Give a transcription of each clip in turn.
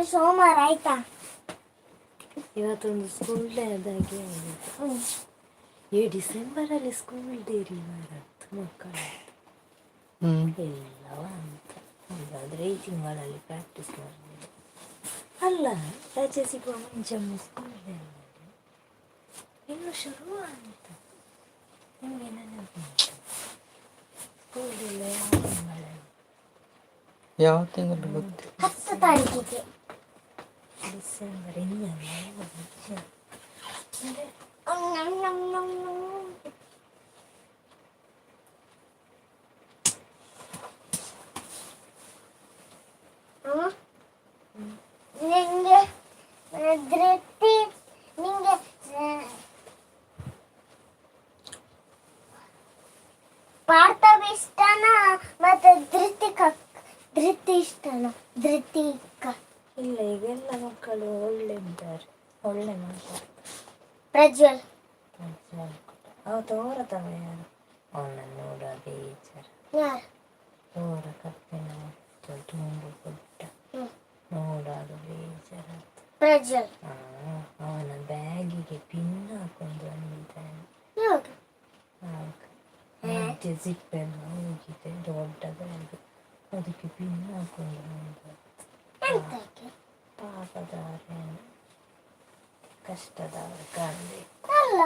ನಿನ್ನೆ ಸೋಮವಾರ ಆಯ್ತಾ ಇವತ್ತೊಂದು ಸ್ಕೂಲ್ ಡೇ ಆದಾಗೆ ಆಗಿದೆ ಹ್ಮ್. ಈ ಡಿಸೆಂಬರಲ್ಲಿ ಸ್ಕೂಲ್ ಡೇ ರೀ ಮಾರತ್ತು ಮಕ್ಕಳ ಹ್ಮ್ ಇಲ್ಲವ ಅಂತ ಹಾಗಾದ್ರೆ ಈ ತಿಂಗಳಲ್ಲಿ ಪ್ರಾಕ್ಟೀಸ್ ಮಾಡಿದೆ ಅಲ್ಲ ರಜೆ ಸಿಗುವ ಮುಂಚೆ ಸ್ಕೂಲ್ ಡೇ ಇನ್ನು ಶುರು ಅಂತ ನಿಮಗೆ ನೆನಪುಂಟು ಸ್ಕೂಲ್ ಇಲ್ಲ ಯಾವ ತಿಂಗಳಲ್ಲಿ ಯಾವ ತಿಂಗಳು ಗೊತ್ತು ಹತ್ತು ತಾರೀಕಿಗೆ ಡಿಸೆಂಬರ್ ಇನ್ನಲ್ಲ ಅಂದರೆ ನಮ್ ನಮ್ ನಮ್ ನಮ್. ಅಮ್ಮ, ನಿಂಗೆ ಆ, ಧೃತಿ ನಿಂಗೆ ಆ, ಪಾರ್ಥವ ಇಷ್ಟನ ಮತ್ತೆ ಧೃತಿಕ ಧೃತಿ ಇಷ್ಟನ ಧೃತಿಕ ಇಲ್ಲ ಈಗೆಲ್ಲ ಮಕ್ಕಳು ಒಳ್ಳೆ ಇದ್ದಾರೆ ಒಳ್ಳೆ ಮಾತಾಡ್ತಾರೆ ಪ್ರಜ್ವಲ್ ಅವತ್ತು ಅವರ ತವ ಯಾರು ಅವನನ್ನು ನೋಡುವ ಬೇಜಾರ ಯಾರು ಅವರ ಕಪ್ಪಿನ ಹೊತ್ತು ತುಂಬು ಪುಟ್ಟ ಹ್ಮ್. ನೋಡುವಾಗ ಬೇಜಾರ ಪ್ರಜ್ವಲ್ ಅವನ ಬ್ಯಾಗಿಗೆ ಪಿನ್ ಹಾಕೊಂಡು ಬಂದಿದ್ದಾನೆ ಯಾವಾಗ ಆಗ ಮಧ್ಯೆ ಜಿಪ್ಪೆಲ್ಲ ಹೋಗಿದೆ ದೊಡ್ಡ ಬ್ಯಾಗ್ ಅದಕ್ಕೆ ಪಿನ್ ಹಾಕೊಂಡು ಬಂದ ಎಂತಕ್ಕೆ ಪಾಪದವರೇ ಕಷ್ಟದವರ ಕಾಣಲಿ ಅಲ್ಲ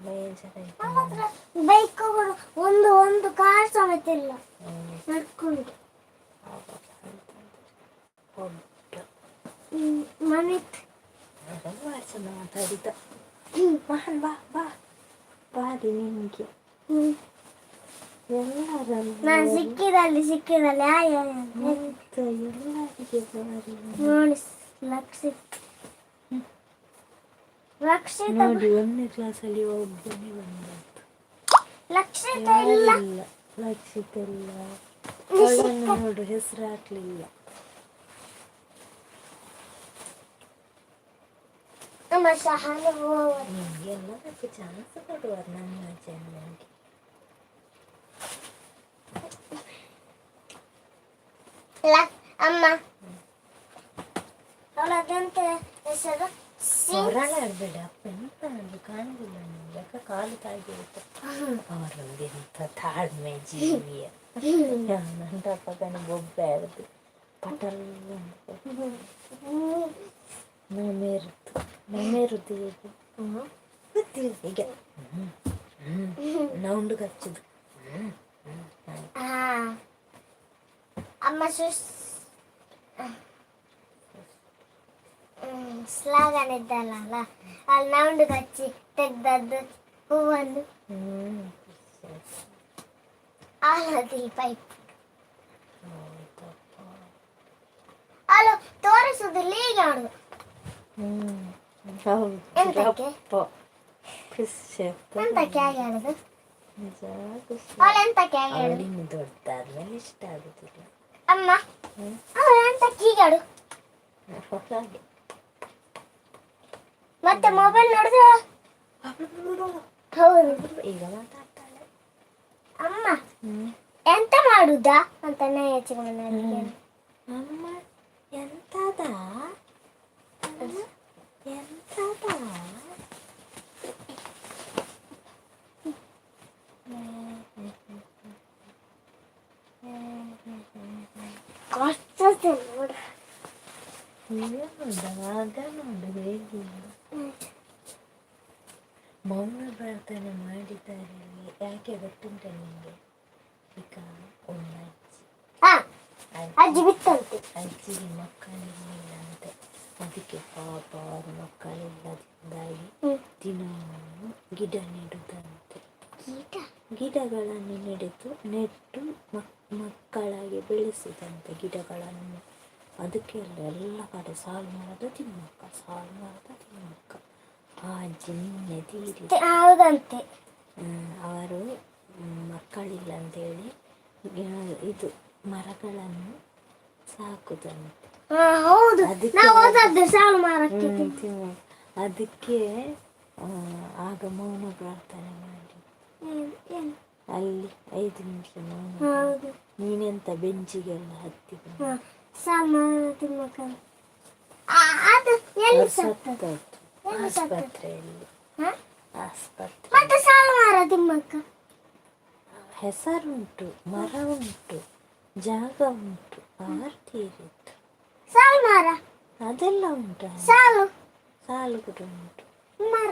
ಬೇಜಾರಾಯ್ತು ಮಾತ್ರ ಬೈಕ್ ಒಂದು ಒಂದು ಕಾರ್ ಸಮೇತ ಇಲ್ಲ ನಡ್ಕೊಂಡು ದೊಡ್ಡ ಹ್ಮ್, ಮನೆ ಭಾಳ ಚಂದ ಮಾತಾಡಿದ ಮಹನ್ ಬಾ ಬಾ ಬಾರಿ ನಿಮಗೆ ಹ್ಮ್. ಎಲ್ಲರನ್ನು ನಾನ್ ಸಿಕ್ಕಿದಲ್ಲಿ ಸಿಕ್ಕಿದಲ್ಲಿ ಆಯ ಮತ್ತು ಎಲ್ಲರಿಗೆ ಬಾರಿ ನೋಡಿ ಲಕ್ಷಿತ್ ಲಕ್ಷಿತ ನೋಡಿ ಒಂದನೇ ಕ್ಲಾಸಲ್ಲಿ ಒಬ್ಬನೇ ಬಂದದ್ದು ಲಕ್ಷಿತ ಇಲ್ಲ ಯಾರಿಲ್ಲ ಲಕ್ಷಿತ ಇಲ್ಲ ಅವಳನ್ನು ನೋಡು ಹೆಸರು ಹಾಕ್ಲಿಲ್ಲ ನಮ್ಮ ಸಹನ ನಿಮ್ಗೆ ಎಲ್ಲದಕ್ಕೂ ಚಾನ್ಸ್ ಕೊಡುವರು ನನ್ನ ಜನರಿಗೆ ಅಮ್ಮ ಅವಳದಂತ ಹೆಸರು ಸಿ- ಹೊರಳ ಆಡ್ಬೇಡ ಅಪ್ಪ ಎಂತ ನಂದು ಕಾಣುದಿಲ್ಲ ನಿಮ್ಗೆ ಯಾಕ ಕಾಲು ತಾಗಿರುತ್ತೆ ಅವರೊಂದು ಎಂತ ತಾಳ್ಮೆ ಜೀವಿಯ ನನ್ನ ಪಕ್ಕನ ಬೊಬ್ಬೆ ಆಡುದು ಪಟಲ್ ನಮೆರುದು ನಮೆರುದು ಹೇಗೆ ಗೊತ್ತಿಲ್ಲ ಹೀಗೆ ಹ್ಮ್, ಹ್ಮ್. ನೌಂಡು ಕಚ್ಚುದು ಹ್ಮ್, ಹ್ಮ್, ಹಾಗೆ. ಆ. ಅಮ್ಮ ಸುಸ್ ಸ್ಲಾಗನ್ ಇದ್ದಲ್ಲ ಅಲ್ಲ ಅಲ್ಲಿ ನೌಂಡು ಕಚ್ಚಿ ತೆಗ್ದದ್ದು ಹೂವನ್ನು ಹ್ಮ್. ಆಲದಿ ಪೈಪ್ ಹೌದಪ್ಪ. ಅಲ್ಲ ತೋರಿಸುದಿಲ್ಲ ಈಗ ಮಾಡುದು ಹ್ಮ್. ಹೌದು ಎಂತಕ್ಕೆ? ಅಪ್ಪ. ಖುಷಿ ಆಗ್ತದೆ. ಎಂತಕ್ಕೆ ಹಾಗೆ ಆಡುದು ನಿಜ ಖುಷಿ. ಅವಳು ಎಂತಕ್ಕೆ ಹಾಗೆ ಆಡುದು ಅವಳಿನ್ನು ದೊಡ್ಡಾದ್ಮೇಲೆ ಇಷ್ಟ ಆಗುದಿಲ್ಲ ಅಮ್ಮ ಆಡು ಹಾಗೆ ಮತ್ತೆ ಮೊಬೈಲ್ ನೋಡಿದ್ರೆ ಹೌದು. ಈಗ ಮಾತಾಡ್ತಾಳೆ. ಅಮ್ಮ ಎಂತ ಮಾಡುದಾ? ಅಂತ ನಾ ಹೆಚ್ಚಿಗೆ ಮನೆಯಲ್ಲಿ ಅಮ್ಮ ಎಂತದ? ಎಂತದ? ಮೌನ ಪ್ರಾರ್ಥನೆ ಮಾಡಿದ್ದಾರೆ ಯಾಕೆ ಗೊತ್ತುಂಟ ನಿಮಗೆ ಈಗ ಒಂದು ಅಜ್ಜಿ ಹಾ ಅಜ್ಜಿ ಅಜ್ಜಿ ಬಿತ್ತಂತೆ ಅಜ್ಜಿಗೆ ಮಕ್ಕಳಿರಲಿಲ್ಲ ಅಂತೆ ಅದಕ್ಕೆ ಪಾಪ ಅವರ ಮಕ್ಕಳಿಲ್ಲದಿಂದಾಗಿ ಹ್ಮ್. ದಿನ ಗಿಡ ನೆಡುದಂತೆ ಕೀಟ ಗಿಡಗಳನ್ನು ನೆಡೆದು ನೆಟ್ಟು ಮಕ್ ಮಕ್ಕಳಾಗಿ ಬೆಳೆಸಿದಂತೆ ಗಿಡಗಳನ್ನು ಅದಕ್ಕೆಲ್ಲ ಎಲ್ಲ ಕಡೆ ಸಾಲು ಮರದ ತಿಮ್ಮಕ್ಕ ಸಾಲು ಮರದ ತಿಮ್ಮಕ್ಕ. ಆ ಜಿನ್ನೆ ನಿನ್ನೆ ತೀರಿ ಹೌದಂತೆ. ಅವರು ಮಕ್ಕಳಿಲ್ಲ ಅಂತೇಳಿ ಇದು ಮರಗಳನ್ನು ಸಾಕುದಂತೆ. ಅದಕ್ಕೆ ಆಗ ಮೌನ ಪ್ರಾರ್ಥನೆ ಮಾಡಿ? ಅಲ್ಲಿ ಐದು ನಿಮಿಷ ನಾನು. ನೀನೆಂತ ಬೆಂಚಿಗೆಲ್ಲ ಹತ್ತಿ ಆಸ್ಪತ್ರೆಯಲ್ಲಿ? ಆಸ್ಪತ್ರೆ. ಹೆಸರುಂಟು ಮರ ಉಂಟು ಜಾಗ ಉಂಟು ಆರ್ತೀರಿತ್ತು ಸಾಲ ಮಾರ? ಅದೆಲ್ಲ ಉಂಟು? ಸಾಲು. ಸಾಲು ಕೂಡ ಉಂಟು. ಮರ.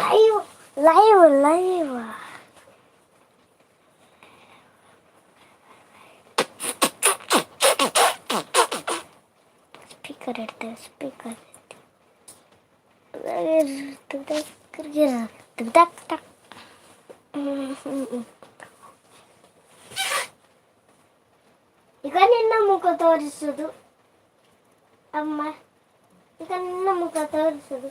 Live live live. స్పీకర్ ఎట్టు స్పీకర్ ఇక నిన్న ముఖ తోరిస్తుదు అమ్మ ఇక నిన్న ముఖ తోరిస్తుదు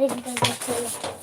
Lagi.